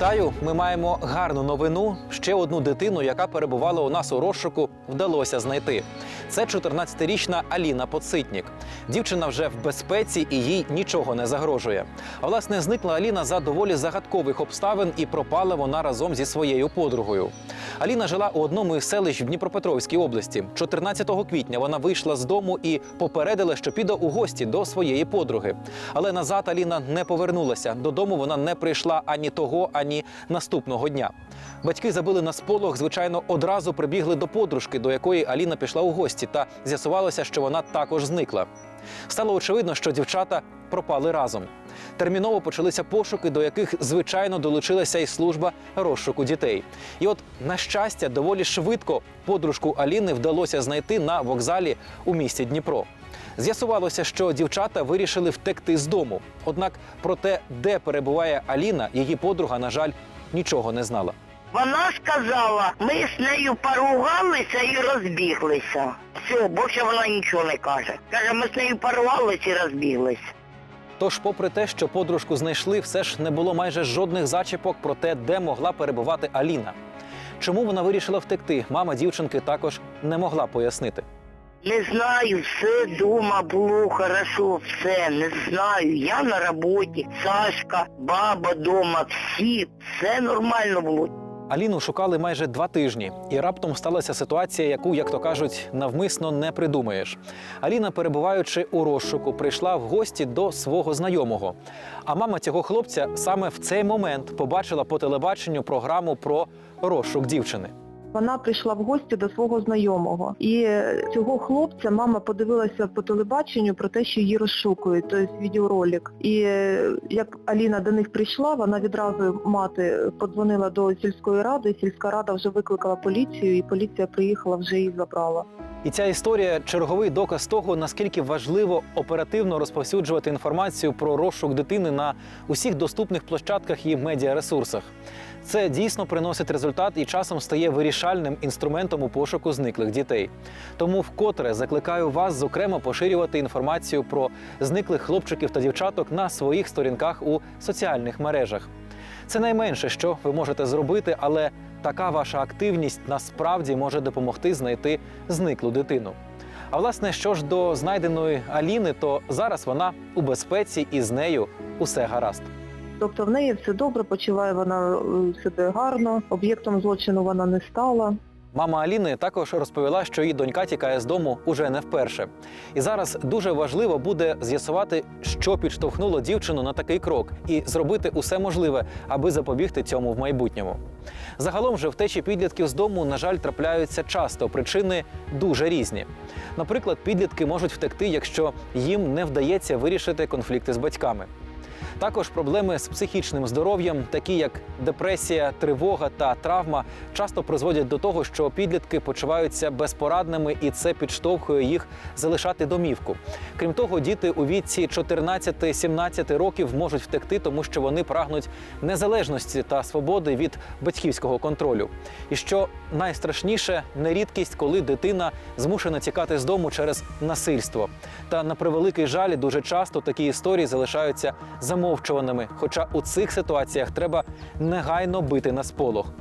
Вітаю! Ми маємо гарну новину. Ще одну дитину, яка перебувала у нас у розшуку, вдалося знайти. Це 14-річна Аліна Поцитнік. Дівчина вже в безпеці і їй нічого не загрожує. А власне зникла Аліна за доволі загадкових обставин і пропала вона разом зі своєю подругою. Аліна жила у одному із селищ в Дніпропетровській області. 14 квітня вона вийшла з дому і попередила, що піде у гості до своєї подруги. Але назад Аліна не повернулася. Додому вона не прийшла ані того, ані наступного дня. Батьки забили на сполох, звичайно, одразу прибігли до подружки, до якої Аліна пішла у гості, та з'ясувалося, що вона також зникла. Стало очевидно, що дівчата пропали разом. Терміново почалися пошуки, до яких звичайно долучилася і служба розшуку дітей. І от, на щастя, доволі швидко подружку Аліни вдалося знайти на вокзалі у місті Дніпро. З'ясувалося, що дівчата вирішили втекти з дому. Однак про те, де перебуває Аліна, її подруга, на жаль, нічого не знала. Вона сказала, ми з нею поругалися і розбіглися. Все, більше вона нічого не каже. Каже, ми з нею поругалися і розбіглися. Тож, попри те, що подружку знайшли, все ж не було майже жодних зачіпок про те, де могла перебувати Аліна. Чому вона вирішила втекти? Мама дівчинки також не могла пояснити. Не знаю, все вдома було хорошо, все, не знаю. Я на роботі, Сашка, баба дома, всі, все нормально було. Аліну шукали майже два тижні, і раптом сталася ситуація, яку, як то кажуть, навмисно не придумаєш. Аліна, перебуваючи у розшуку, прийшла в гості до свого знайомого. А мама цього хлопця саме в цей момент побачила по телебаченню програму про розшук дівчини. Вона прийшла в гості до свого знайомого. І цього хлопця мама подивилася по телебаченню про те, що її розшукують, тобто відеоролик. І е, як Аліна до них прийшла, вона відразу мати подзвонила до сільської ради, сільська рада вже викликала поліцію, і поліція приїхала, вже її забрала. І ця історія черговий доказ того, наскільки важливо оперативно розповсюджувати інформацію про розшук дитини на усіх доступних площадках і медіаресурсах. Це дійсно приносить результат і часом стає вирішальним інструментом у пошуку зниклих дітей. Тому вкотре закликаю вас зокрема поширювати інформацію про зниклих хлопчиків та дівчаток на своїх сторінках у соціальних мережах. Це найменше, що ви можете зробити, але така ваша активність насправді може допомогти знайти зниклу дитину. А власне, що ж до знайденої Аліни, то зараз вона у безпеці і з нею усе гаразд. Тобто в неї все добре, почуває вона е, себе гарно, об'єктом злочину вона не стала. Мама Аліни також розповіла, що її донька тікає з дому уже не вперше. І зараз дуже важливо буде з'ясувати, що підштовхнуло дівчину на такий крок, і зробити усе можливе, аби запобігти цьому в майбутньому. Загалом же втечі підлітків з дому, на жаль, трапляються часто. Причини дуже різні. Наприклад, підлітки можуть втекти, якщо їм не вдається вирішити конфлікти з батьками. Також проблеми з психічним здоров'ям, такі як депресія, тривога та травма, часто призводять до того, що підлітки почуваються безпорадними, і це підштовхує їх залишати домівку. Крім того, діти у віці 14-17 років можуть втекти, тому що вони прагнуть незалежності та свободи від батьківського контролю. І що найстрашніше нерідкість, коли дитина змушена тікати з дому через насильство. Та на превеликий жаль, дуже часто такі історії залишаються замовчуваними. Хоча у цих ситуаціях треба негайно бити на сполох.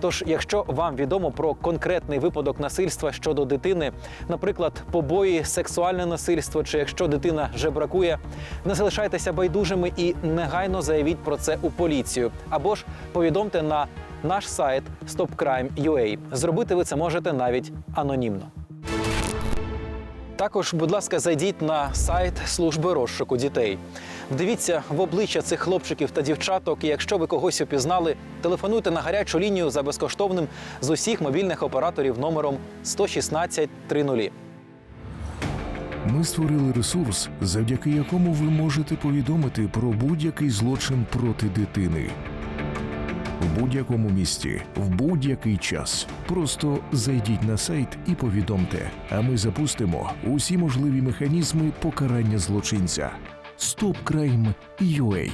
Тож, якщо вам відомо про конкретний випадок насильства щодо дитини, наприклад, побої, сексуальне насильство, чи якщо дитина жебракує, не залишайтеся байдужими і негайно заявіть про це у поліцію або ж повідомте на наш сайт stopcrime.ua. Зробити ви це можете навіть анонімно. Також, будь ласка, зайдіть на сайт служби розшуку дітей. Вдивіться в обличчя цих хлопчиків та дівчаток. І якщо ви когось упізнали, телефонуйте на гарячу лінію за безкоштовним з усіх мобільних операторів номером 116 30. Ми створили ресурс, завдяки якому ви можете повідомити про будь-який злочин проти дитини. В будь-якому місті, в будь-який час. Просто зайдіть на сайт і повідомте, а ми запустимо усі можливі механізми покарання злочинця. StopCrime.ua